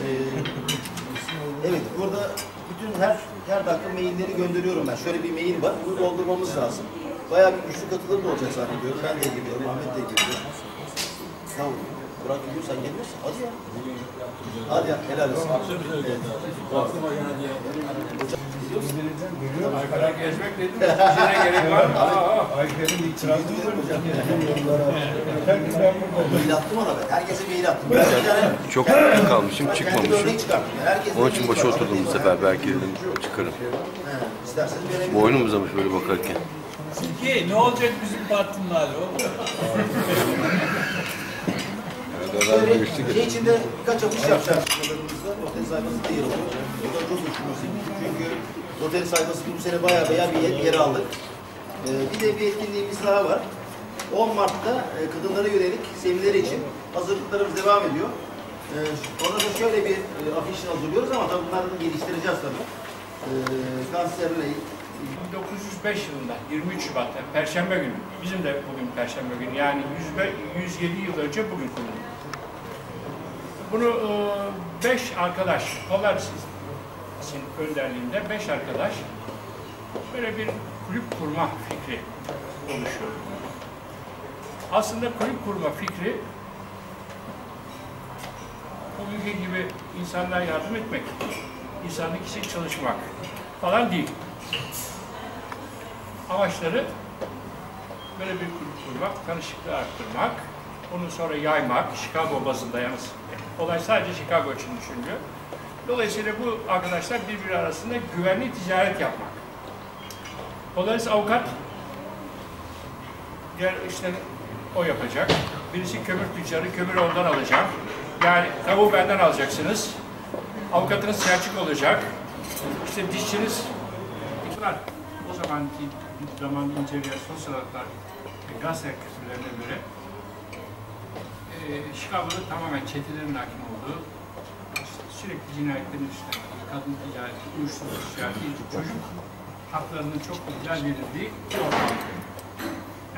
Ee, evet, burada bütün her her dakika mailleri gönderiyorum ben. Şöyle bir mail var, bunu doldurmamız lazım. Bayağı bir güçlü katılım da olacak zannediyorum. Ben de geliyorum, Ahmet de geliyor. Tamam, Burak gidiyorsan gelirsin. Hadi ya. Hadi ya, helal olsun. Evet. Ankara gezmek dedim. İşine gerek var mı? Aa, Ayfer'in itirazı Duydun Mail attım ona ben. Herkese mail attım. Ben bir Çok memnun kalmışım, çıkmamışım. Onun için var. oturdum bu sefer. Belki dedim çıkarım. Boynum uzamış böyle bakarken. Türkiye ne olacak bizim partinin hali? Şöyle şey içinde birkaç afiş yapacağız. Rotary sayfası da yer alıyor. Da çok hoşuma. Çünkü Rotary sayfası bu sene bayağı bayağı bir yer, yer aldık. Ee, bir de bir etkinliğimiz daha var. 10 Mart'ta e, kadınlara yönelik seminer için hazırlıklarımız devam ediyor. Ee, ona da şöyle bir e, afiş hazırlıyoruz ama tabii bunları geliştireceğiz tabii. Kanserle 1905 yılında 23 Şubat'ta Perşembe günü. Bizim de bugün Perşembe günü. Yani 105 107 yıl önce bugün kuruldu. Bunu 5 arkadaş, Polaris'in önderliğinde 5 arkadaş böyle bir kulüp kurma fikri oluşuyor. Aslında kulüp kurma fikri bugünkü gibi insanlara yardım etmek, insanlık için çalışmak falan değil. Amaçları böyle bir kulüp kurmak, tanışıklığı arttırmak, onu sonra yaymak, Chicago bazında yalnız olay sadece Chicago için düşünülüyor. Dolayısıyla bu arkadaşlar birbiri arasında güvenli ticaret yapmak. Polaris avukat, diğer işleri o yapacak. Birisi kömür tüccarı, kömürü ondan alacak. Yani tavuğu benden alacaksınız. Avukatınız Selçuk olacak. İşte dişçiniz Bunlar o zamanki zaman integrasyon sanatlar ve gazete kültürlerine göre e, Chicago'da tamamen çetelerin hakim olduğu sürekli cinayetlerin işlendiği, kadın ticareti, uyuşturucu ticareti, çocuk haklarının çok ihlal edildiği bir ortam.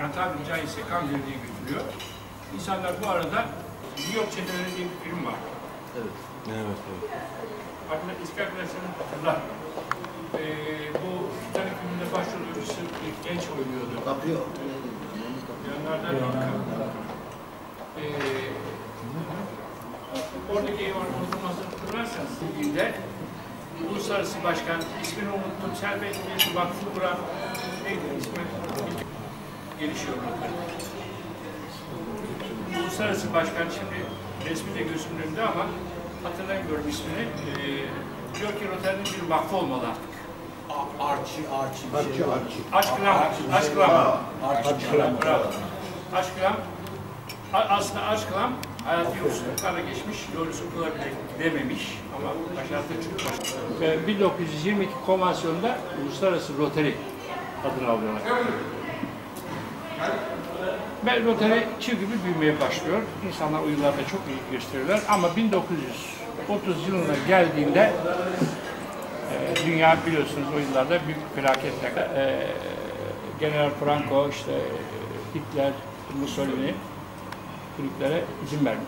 Yani tabiri caizse kan gövdeyi götürüyor. İnsanlar bu arada New York çeteleri diye bir film var. Evet. Evet, evet. Aklına eski arkadaşlarım hatırlar. Ee, bu Titanic filminde başrol oyuncusu bir genç oynuyordu. Kapıyor. Yanlardan bir kadın. Ee, oradaki ev unutulmazını hatırlarsanız ilginde Uluslararası Başkan, ismini unuttum, Servet bir vakfı kuran, neydi ismi? Gelişiyor. Uluslararası Başkan şimdi resmi de gözümün önünde ama hatırlamıyorum ismini. Ee, diyor ki Rotary'nin bir vakfı olmalı artık. Arçı, arçı Arçı, arçı. Aşkılam, aşkılam. Arçı. Bravo. Aşkılam, aslında aşkılam hayatı yoksulluklarla geçmiş, doğrusu okula bile gidememiş ama başarıda çok başarılı. Ve 1922 konvansiyonunda Uluslararası Rotary adını alıyorlar. Ve Rotary çığ gibi büyümeye başlıyor. İnsanlar o yıllarda çok iyi gösteriyorlar ama 1930 yılına geldiğinde e, dünya biliyorsunuz o büyük felaketle e, General Franco, işte Hitler, Mussolini kulüplere izin vermiyor.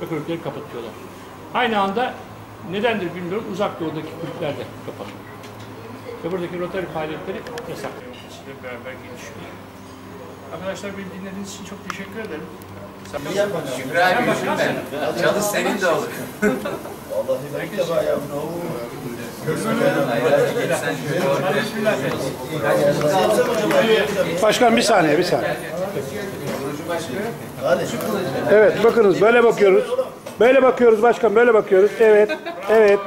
Ve kulüpleri kapatıyorlar. Aynı anda nedendir bilmiyorum uzak doğudaki kulüpler de kapanıyor. Ve buradaki Rotary faaliyetleri yasak. Sizinle beraber gelişiyor. Arkadaşlar beni dinlediğiniz için çok teşekkür ederim. Şükrü abi düşünme. Çalış senin de olur. Vallahi ben ilk defa şöyle. Yapsam hocam. Başkan bir saniye, bir saniye. Evet, bakınız böyle bakıyoruz. Böyle bakıyoruz başkan, böyle bakıyoruz. Evet, evet.